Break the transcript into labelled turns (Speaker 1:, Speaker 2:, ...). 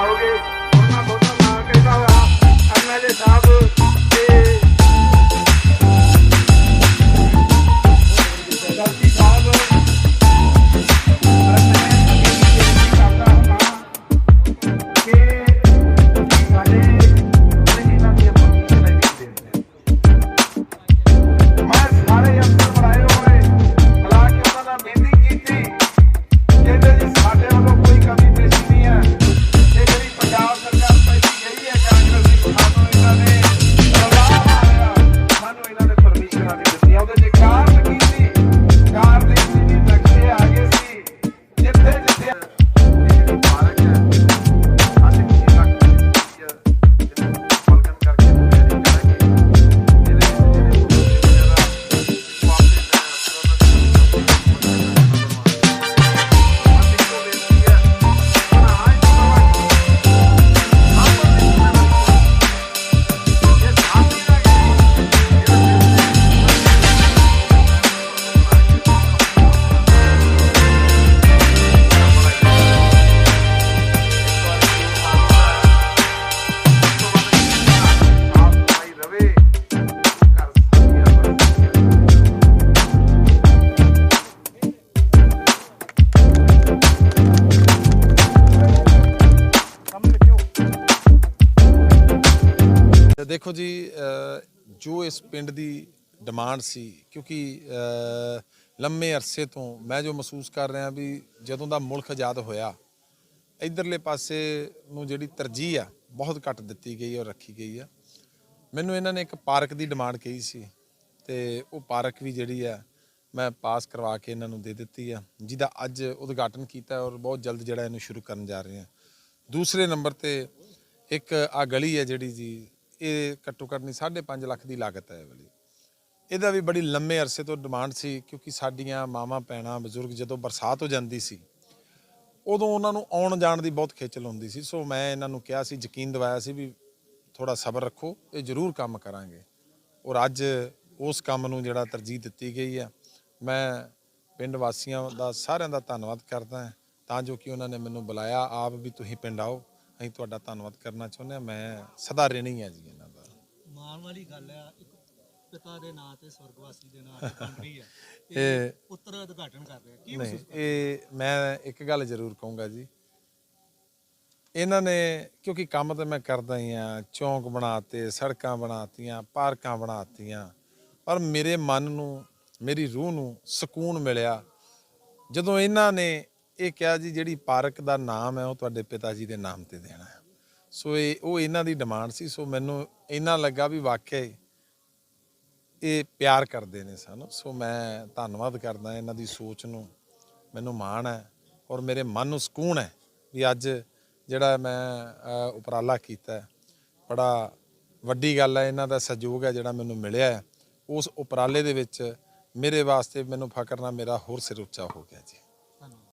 Speaker 1: ਹੋਗੇ ਉਹਨਾਂ ਬਹੁਤਾ ਨਾ ਕਹਿੰਦਾ ਹੋਇਆ ਐਮਐਲਏ
Speaker 2: ਦੇਖੋ ਜੀ ਜੋ ਇਸ ਪਿੰਡ ਦੀ ਡਿਮਾਂਡ ਸੀ, ਕਿਉਂਕਿ ਲੰਮੇ ਅਰਸੇ ਤੋਂ ਮੈਂ ਜੋ ਮਹਿਸੂਸ ਕਰ ਰਿਹਾ ਵੀ ਜਦੋਂ ਦਾ ਮੁਲਕ ਆਜ਼ਾਦ ਹੋਇਆ, ਇਧਰਲੇ ਪਾਸੇ ਨੂੰ ਜਿਹੜੀ ਤਰਜੀਹ ਆ, ਬਹੁਤ ਘੱਟ ਦਿੱਤੀ ਗਈ ਔਰ ਰੱਖੀ ਗਈ ਆ। ਮੈਨੂੰ ਇਹਨਾਂ ਨੇ ਇੱਕ ਪਾਰਕ ਦੀ ਡਿਮਾਂਡ ਕਹੀ ਸੀ ਤੇ ਉਹ ਪਾਰਕ ਵੀ ਜਿਹੜੀ ਆ, ਮੈਂ ਪਾਸ ਕਰਵਾ ਕੇ ਇਹਨਾਂ ਨੂੰ ਦੇ ਦਿੱਤੀ ਆ, ਜਿਹਦਾ ਅੱਜ ਉਦਘਾਟਨ ਕੀਤਾ ਔਰ ਬਹੁਤ ਜਲਦ ਜਿਹੜਾ ਇਹਨੂੰ ਸ਼ੁਰੂ ਕਰਨ ਜਾ ਰਹੇ ਆ। ਦੂਸਰੇ ਨੰਬਰ ਤੇ ਇੱਕ ਆ ਗਲੀ ਹੈ ਜਿਹੜੀ ਜੀ ਇਹ ਘੱਟੋ ਘੱਟ ਨਹੀਂ 5.5 ਲੱਖ ਦੀ ਲਾਗਤ ਹੈ ਇਹ ਵਾਲੀ। ਇਹਦਾ ਵੀ ਬੜੀ ਲੰਮੇ ਅਰਸੇ ਤੋਂ ਡਿਮਾਂਡ ਸੀ, ਕਿਉਂਕਿ ਸਾਡੀਆਂ ਮਾਵਾਂ, ਭੈਣਾਂ, ਬਜ਼ੁਰਗ ਜਦੋਂ ਬਰਸਾਤ ਹੋ ਜਾਂਦੀ ਸੀ, ਉਦੋਂ ਉਹਨਾਂ ਨੂੰ ਆਉਣ ਜਾਣ ਦੀ ਬਹੁਤ ਖੇਚਲ ਹੁੰਦੀ ਸੀ। ਸੋ ਮੈਂ ਇਹਨਾਂ ਨੂੰ ਕਿਹਾ ਸੀ, ਯਕੀਨ ਦਿਵਾਇਆ ਸੀ ਵੀ ਥੋੜਾ ਸਬਰ ਰੱਖੋ, ਇਹ ਜ਼ਰੂਰ ਕੰਮ ਕਰਾਂਗੇ। ਔਰ ਅੱਜ ਉਸ ਕੰਮ ਨੂੰ ਜਿਹੜਾ ਤਰਜੀਹ ਦਿੱਤੀ ਗਈ ਹੈ ਮੈਂ ਪਿੰਡ ਵਾਸੀਆਂ ਦਾ ਸਾਰਿਆਂ ਦਾ ਧੰਨਵਾਦ ਕਰਦਾ ਹਾਂ, ਤਾਂ ਜੋ ਕਿ ਉਹਨਾਂ ਨੇ ਮੈਨੂੰ ਬੁਲਾਇਆ, ਆਪ ਵੀ ਤੁਸੀਂ ਪਿੰਡ ਆਓ। ਅਸੀਂ ਤੁਹਾਡਾ ਧੰਨਵਾਦ ਕਰਨਾ ਚਾਹੁੰਦੇ ਹਾਂ। ਮੈਂ ਸਦਾ ਰਹਿਣੀ ਹੈ ਜੀ ਇਹਨਾਂ ਦਾ।
Speaker 3: ਮਾਣ ਵਾਲੀ ਗੱਲ ਆ ਇੱਕ ਪਿਤਾ ਦੇ ਨਾਂ ਤੇ ਸਵਰਗਵਾਸੀ ਦੇ ਨਾਂ ਤੇ ਰਹੀ ਆ।
Speaker 2: ਇਹ
Speaker 3: ਪੁੱਤਰ ਉਦਘਾਟਨ ਕਰ ਰਿਹਾ। ਕੀ
Speaker 2: ਨਹੀਂ ਇਹ ਮੈਂ ਇੱਕ ਗੱਲ ਜ਼ਰੂਰ ਕਹੂੰਗਾ ਜੀ। ਇਹਨਾਂ ਨੇ ਕਿਉਂਕਿ ਕੰਮ ਤਾਂ ਮੈਂ ਕਰਦਾ ਹੀ ਆ ਚੌਂਕ ਬਣਾਤੇ ਸੜਕਾਂ ਬਣਾਤੀਆਂ ਪਾਰਕਾਂ ਬਣਾਤੀਆਂ ਪਰ ਮੇਰੇ ਮਨ ਨੂੰ ਮੇਰੀ ਰੂਹ ਨੂੰ ਸਕੂਨ ਮਿਲਿਆ। ਜਦੋਂ ਇਹਨਾਂ ਨੇ ਇਹ ਕਿਹਾ ਜੀ, ਜਿਹੜੀ ਪਾਰਕ ਦਾ ਨਾਮ ਹੈ, ਉਹ ਤੁਹਾਡੇ ਪਿਤਾ ਜੀ ਦੇ ਨਾਮ ਤੇ ਦੇਣਾ ਹੈ। ਸੋ ਇਹ, ਉਹ ਇਹਨਾਂ ਦੀ ਡਿਮਾਂਡ ਸੀ, ਸੋ ਮੈਨੂੰ ਇੰਨਾ ਲੱਗਾ ਵੀ ਵਾਕਿਆ ਇਹ ਪਿਆਰ ਕਰਦੇ ਨੇ ਸਾਨੂੰ। ਸੋ ਮੈਂ ਧੰਨਵਾਦ ਕਰਦਾ ਇਹਨਾਂ ਦੀ ਸੋਚ ਨੂੰ। ਮੈਨੂੰ ਮਾਣ ਹੈ ਔਰ ਮੇਰੇ ਮਨ ਨੂੰ ਸਕੂਨ ਹੈ ਵੀ ਅੱਜ ਜਿਹੜਾ ਮੈਂ ਉਪਰਾਲਾ ਕੀਤਾ ਬੜਾ ਵੱਡੀ ਗੱਲ ਹੈ, ਇਹਨਾਂ ਦਾ ਸਹਿਯੋਗ ਹੈ ਜਿਹੜਾ ਮੈਨੂੰ ਮਿਲਿਆ ਉਸ ਉਪਰਾਲੇ ਦੇ ਵਿੱਚ ਮੇਰੇ ਵਾਸਤੇ ਮੈਨੂੰ ਫਕਰ ਨਾਲ ਮੇਰਾ ਹੋਰ ਸਿਰ ਉੱਚਾ ਹੋ ਗਿਆ ਜੀ।